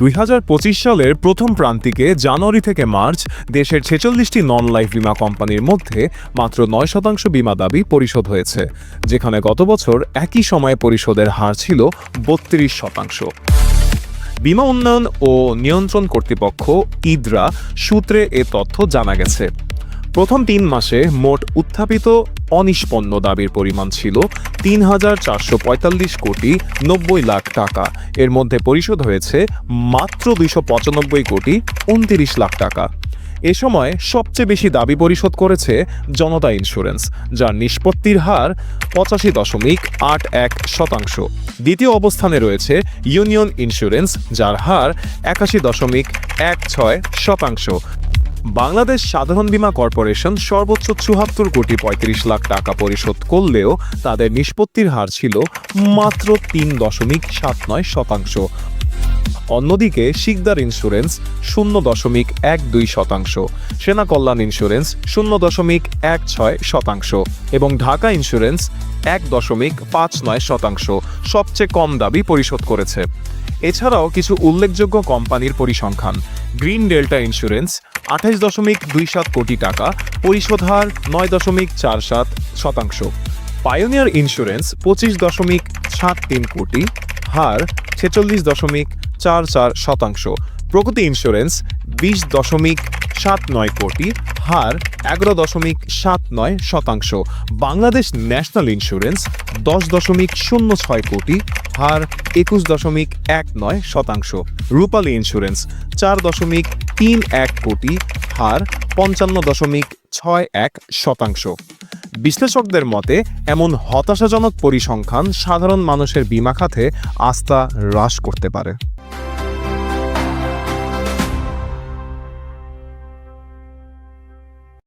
দুই হাজার পঁচিশ সালের প্রথম প্রান্তিকে জানুয়ারি থেকে মার্চ দেশের ছেচল্লিশটি নন লাইফ বিমা কোম্পানির মধ্যে মাত্র নয় শতাংশ বিমা দাবি পরিশোধ হয়েছে, যেখানে গত বছর একই সময়ে পরিশোধের হার ছিল বত্রিশ শতাংশ। বিমা উন্নয়ন ও নিয়ন্ত্রণ কর্তৃপক্ষ ইদ্রা সূত্রে এ তথ্য জানা গেছে। প্রথম তিন মাসে মোট উত্থাপিত অনিষ্পন্ন দাবির পরিমাণ ছিল তিন হাজার চারশো পঁয়তাল্লিশ কোটি নব্বই লাখ টাকা। এর মধ্যে পরিশোধ হয়েছে মাত্র দুইশো পঁচানব্বই কোটি উনতিরিশ লাখ টাকা। এ সময় সবচেয়ে বেশি দাবি পরিশোধ করেছে জনতা ইন্স্যুরেন্স, যার নিষ্পত্তির হার পঁচাশি দশমিক আট এক শতাংশ। দ্বিতীয় অবস্থানে রয়েছে ইউনিয়ন ইন্স্যুরেন্স, যার হার একাশি দশমিক এক ছয় শতাংশ। বাংলাদেশ সাধারণ বীমা কর্পোরেশন সর্বোচ্চ চুহাত্তর কোটি পঁয়ত্রিশ লাখ টাকা পরিশোধ করলেও তাদের নিষ্পত্তির হার ছিল মাত্র তিন দশমিক সাত নয় শতাংশ। অন্যদিকে শিকদার ইন্স্যুরেন্স শূন্য দশমিক এক দুই শতাংশ, সেনা কল্যাণ ইন্স্যুরেন্স শূন্য দশমিক এক ছয় শতাংশ এবং ঢাকা ইন্স্যুরেন্স এক দশমিক পাঁচ নয় শতাংশ সবচেয়ে কম দাবি পরিশোধ করেছে। এছাড়াও কিছু উল্লেখযোগ্য কোম্পানির পরিসংখ্যান, গ্রিন ডেল্টা ইন্স্যুরেন্স আঠাশ দশমিক দুই সাত কোটি টাকা, পরিশোধ হার নয় দশমিক চার সাত শতাংশ। পায়োনিয়ার ইন্স্যুরেন্স পঁচিশ দশমিক সাত তিন কোটি, হার ছেচল্লিশ দশমিক চার চার শতাংশ। প্রগতি ইন্স্যুরেন্স বিশ দশমিক সাত নয় কোটি, হার এগারো দশমিক সাত নয় শতাংশ। বাংলাদেশ ন্যাশনাল ইন্স্যুরেন্স দশ দশমিক শূন্য ছয় কোটি, হার একুশ দশমিক এক নয় শতাংশ। রূপালী ইন্স্যুরেন্স চার দশমিক তিন এক কোটি, হার পঞ্চান্ন দশমিক ছয় এক শতাংশ। বিশ্লেষকদের মতে, এমন হতাশাজনক পরিসংখ্যান সাধারণ মানুষের বিমা খাতে আস্থা হ্রাস করতে পারে।